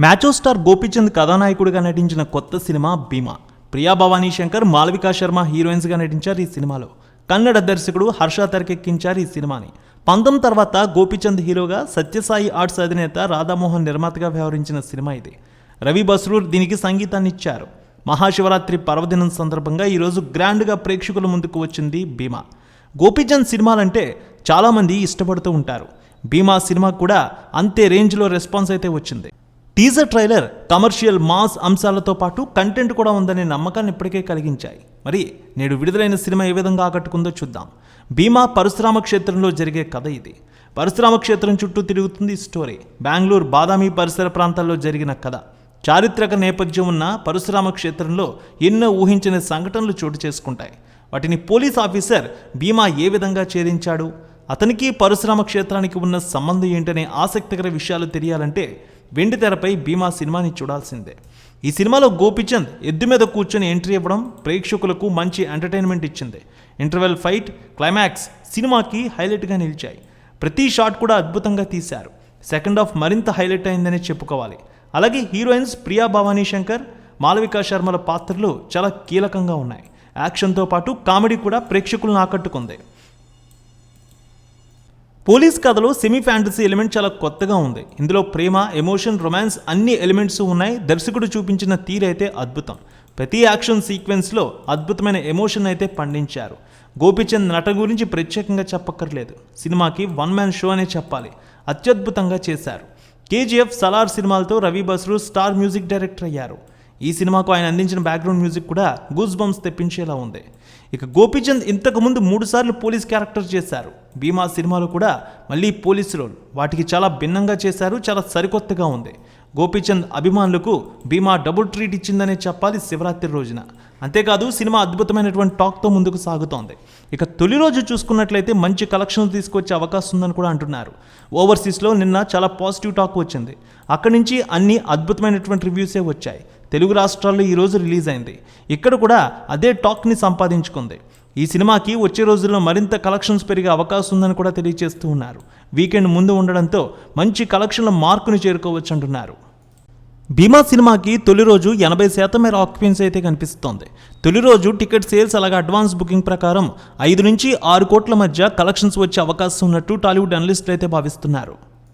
మ్యాచో star Gopichand కథానాయకుడిగా నటించిన కొత్త సినిమా భీమా. ప్రియా భవానీ శంకర్ మాలవికా శర్మ హీరోయిన్స్గా నటించారు ఈ సినిమాలో. కన్నడ దర్శకుడు హర్ష తెరకెక్కించారు ఈ సినిమాని. పంతం తర్వాత గోపీచంద్ హీరోగా సత్యసాయి ఆర్ట్స్ అధినేత రాధామోహన్ నిర్మాతగా వ్యవహరించిన సినిమా ఇది. రవి బస్రూర్ దీనికి సంగీతాన్ని ఇచ్చారు. మహాశివరాత్రి పర్వదినం సందర్భంగా ఈరోజు గ్రాండ్గా ప్రేక్షకుల ముందుకు వచ్చింది భీమా. గోపీచంద్ సినిమాలంటే చాలామంది ఇష్టపడుతూ ఉంటారు. భీమా సినిమా కూడా అంతే రేంజ్లో రెస్పాన్స్ అయితే వచ్చింది. టీజర్ ట్రైలర్ కమర్షియల్ మాస్ అంశాలతో పాటు కంటెంట్ కూడా ఉందనే నమ్మకాన్ని ఇప్పటికే కలిగించాయి. మరి నేడు విడుదలైన సినిమా ఏ విధంగా ఆకట్టుకుందో చూద్దాం. భీమా పరశురామ క్షేత్రంలో జరిగే కథ ఇది. పరశురామ క్షేత్రం చుట్టూ తిరుగుతుంది స్టోరీ. బెంగళూరు బాదామి పరిసర ప్రాంతాల్లో జరిగిన కథ. చారిత్రక నేపథ్యం ఉన్న పరశురామ క్షేత్రంలో ఎన్నో ఊహించిన సంఘటనలు చోటు చేసుకుంటాయి. వాటిని పోలీస్ ఆఫీసర్ భీమా ఏ విధంగా ఛేదించాడు? అతనికి పరశురామ క్షేత్రానికి ఉన్న సంబంధం ఏంటనే ఆసక్తికర విషయాలు తెలియాలంటే వెండి తెరపై భీమా సినిమాని చూడాల్సిందే. ఈ సినిమాలో గోపిచంద్ ఎద్దు మీద కూర్చొని ఎంట్రీ ఇవ్వడం ప్రేక్షకులకు మంచి ఎంటర్టైన్మెంట్ ఇచ్చింది. ఇంటర్వెల్ ఫైట్ క్లైమాక్స్ సినిమాకి హైలైట్గా నిలిచాయి. ప్రతి షాట్ కూడా అద్భుతంగా తీశారు. సెకండ్ హాఫ్ మరింత హైలైట్ అయిందని చెప్పుకోవాలి. అలాగే హీరోయిన్స్ ప్రియా భవానీ శంకర్ మాలవికా శర్మల పాత్రలు చాలా కీలకంగా ఉన్నాయి. యాక్షన్తో పాటు కామెడీ కూడా ప్రేక్షకులను ఆకట్టుకుంది. పోలీస్ కథలో సెమీ ఫ్యాంటసీ ఎలిమెంట్ చాలా కొత్తగా ఉంది. ఇందులో ప్రేమ ఎమోషన్ రొమాన్స్ అన్ని ఎలిమెంట్స్ ఉన్నాయి. దర్శకుడు చూపించిన తీరైతే అద్భుతం. ప్రతి యాక్షన్ సీక్వెన్స్లో అద్భుతమైన ఎమోషన్ అయితే పండించారు. గోపిచంద్ నట గురించి ప్రత్యేకంగా చెప్పక్కర్లేదు. సినిమాకి వన్ మ్యాన్ షో అనే చెప్పాలి. అత్యద్భుతంగా చేశారు. కేజీఎఫ్ సలార్ సినిమాలతో Ravi Basrur star music director అయ్యారు. ఈ సినిమాకు ఆయన అందించిన బ్యాక్గ్రౌండ్ మ్యూజిక్ కూడా గూస్ బంప్స్ తెప్పించేలా ఉంది. ఇక గోపీచంద్ ఇంతకుముందు మూడుసార్లు పోలీస్ క్యారెక్టర్ చేశారు. భీమా సినిమాలు కూడా మళ్ళీ పోలీస్ రోల్ వాటికి చాలా భిన్నంగా చేశారు చాలా సరికొత్తగా ఉంది. గోపీచంద్ అభిమానులకు భీమా డబుల్ ట్రీట్ ఇచ్చిందనే చెప్పాలి శివరాత్రి రోజున. అంతేకాదు సినిమా అద్భుతమైనటువంటి టాక్తో ముందుకు సాగుతోంది. ఇక తొలి రోజు చూసుకున్నట్లయితే మంచి కలెక్షన్లు తీసుకొచ్చే అవకాశం ఉందని కూడా అంటున్నారు. ఓవర్సీస్లో నిన్న చాలా పాజిటివ్ టాక్ వచ్చింది. అక్కడి నుంచి అన్ని అద్భుతమైనటువంటి రివ్యూసే వచ్చాయి. తెలుగు రాష్ట్రాల్లో ఈరోజు రిలీజ్ అయింది. ఇక్కడ కూడా అదే టాక్ని సంపాదించుకుంది. ఈ సినిమాకి వచ్చే రోజుల్లో మరింత కలెక్షన్స్ పెరిగే అవకాశం ఉందని కూడా తెలియజేస్తూ ఉన్నారు. వీకెండ్ ముందు ఉండడంతో మంచి కలెక్షన్ల మార్కుని చేరుకోవచ్చు అంటున్నారు. భీమా సినిమాకి తొలి రోజు ఎనభై శాతం మేర ఆక్యుపెన్సీ అయితే కనిపిస్తోంది. తొలి రోజు టికెట్ సేల్స్ అలాగే అడ్వాన్స్ బుకింగ్ ప్రకారం ఐదు నుంచి ఆరు కోట్ల మధ్య కలెక్షన్స్ వచ్చే అవకాశం ఉన్నట్టు టాలీవుడ్ అనలిస్టులు అయితే భావిస్తున్నారు.